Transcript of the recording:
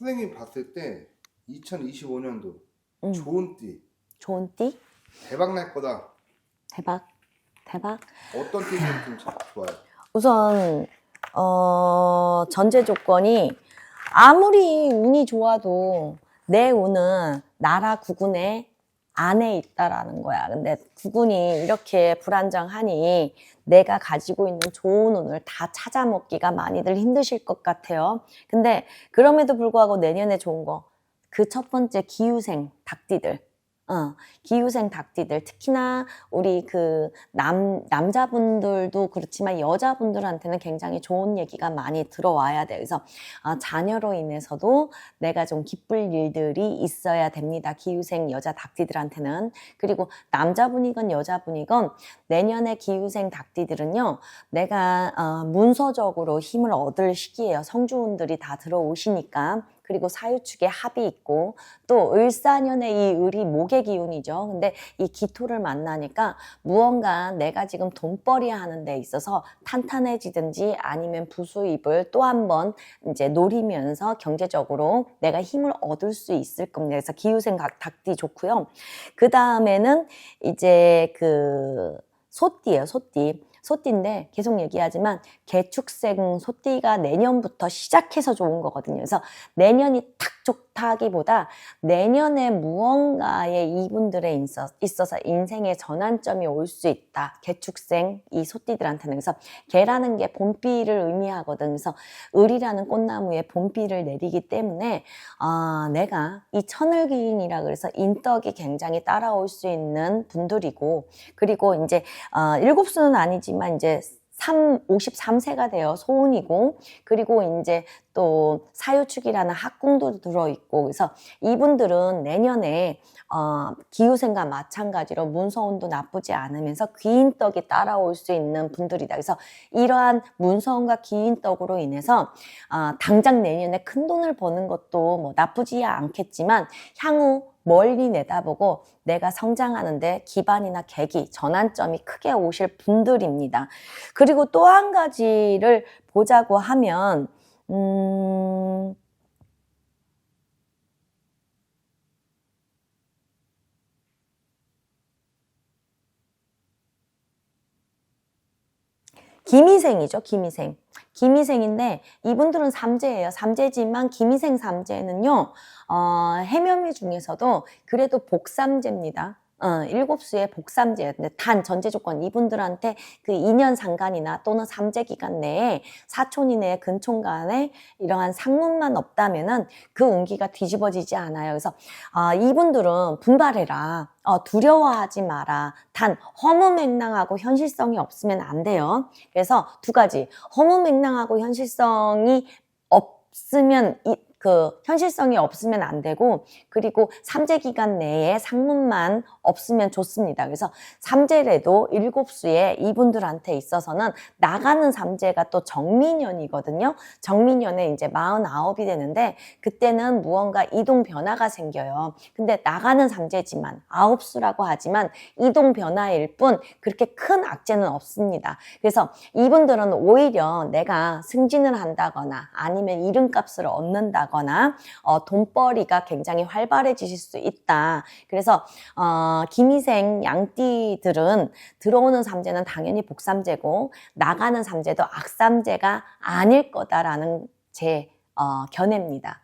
선생님 봤을 때 2025년도 음, 좋은 띠 좋은 띠? 대박 날 거다. 대박. 대박. 어떤 띠는 좀 자- 좋아요? 우선 어, 전제 조건이 아무리 운이 좋아도 내 운은 나라 구군의 안에 있다라는 거야. 근데 구군이 이렇게 불안정하니 내가 가지고 있는 좋은 운을 다 찾아 먹기가 많이들 힘드실 것 같아요. 근데 그럼에도 불구하고 내년에 좋은 거 그 첫 번째 기후생 닭띠들. 어, 기후생 닭띠들 특히나 우리 그 남, 남자분들도 그렇지만 여자분들한테는 굉장히 좋은 얘기가 많이 들어와야 돼요. 그래서 어, 자녀로 인해서도 내가 좀 기쁠 일들이 있어야 됩니다. 기후생 여자 닭띠들한테는. 그리고 남자분이건 여자분이건 내년에 기후생 닭띠들은요, 내가 어, 문서적으로 힘을 얻을 시기예요. 성주운들이 다 들어오시니까. 그리고 사유축에 합이 있고 또 을사년의 이 을이 목의 기운이죠. 근데 이 기토를 만나니까 무언가 내가 지금 돈벌이 하는 데 있어서 탄탄해지든지 아니면 부수입을 또 한 번 이제 노리면서 경제적으로 내가 힘을 얻을 수 있을 겁니다. 그래서 기후생 각- 닭띠 좋고요. 그 다음에는 이제 그 소띠예요, 소띠. 소띠인데 계속 얘기하지만 개축생 소띠가 내년부터 시작해서 좋은 거거든요. 그래서 내년이 탁 좋다기보다 내년에 무언가에 이분들에 있어- 있어서 인생의 전환점이 올 수 있다. 개축생 이 소띠들한테는 그래서 개라는 게 봄비를 의미하거든. 그래서 을이라는 꽃나무에 봄비를 내리기 때문에 아, 내가 이 천을기인이라 그래서 인덕이 굉장히 따라올 수 있는 분들이고 그리고 이제 어, 일곱 수는 아니지만 이제 3, 53세가 되어 소운이고 그리고 이제 또 사유축이라는 학궁도 들어있고 그래서 이분들은 내년에 어, 기후생과 마찬가지로 문서운도 나쁘지 않으면서 귀인떡이 따라올 수 있는 분들이다. 그래서 이러한 문서운과 귀인떡으로 인해서 아, 당장 내년에 큰 돈을 버는 것도 뭐 나쁘지 않겠지만 향후 멀리 내다보고 내가 성장하는데 기반이나 계기, 전환점이 크게 오실 분들입니다. 그리고 또 한 가지를 보자고 하면, 음, 기미생이죠, 기미생. 기미생인데 이분들은 삼재예요. 삼재지만 기미생 삼재는요, 어, 해묘미 중에서도 그래도 복삼재입니다. 어, 일곱 수의 복삼재예요. 근데 단 전제 조건 이분들한테 그 2년 상간이나 또는 삼재 기간 내에 사촌 이내 근촌 간에 이러한 상문만 없다면은 그 운기가 뒤집어지지 않아요. 그래서 아, 이분들은 분발해라. 어, 두려워하지 마라. 단 허무맹랑하고 현실성이 없으면 안 돼요. 그래서 두 가지 허무맹랑하고 현실성이 없으면 이, 그 현실성이 없으면 안 되고 그리고 삼재 기간 내에 상문만 없으면 좋습니다. 그래서 삼재래도 일곱 수에 이분들한테 있어서는 나가는 삼재가 또 정민년이거든요. 정민년에 이제 마흔아홉이 되는데 그때는 무언가 이동 변화가 생겨요. 근데 나가는 삼재지만 아홉 수라고 하지만 이동 변화일 뿐 그렇게 큰 악재는 없습니다. 그래서 이분들은 오히려 내가 승진을 한다거나 아니면 이름값을 얻는다거나 어, 돈벌이가 굉장히 활발해지실 수 있다. 그래서 어, 김희생 양띠들은 들어오는 삼재는 당연히 복삼재고 나가는 삼재도 악삼재가 아닐 거다라는 제 어, 견해입니다.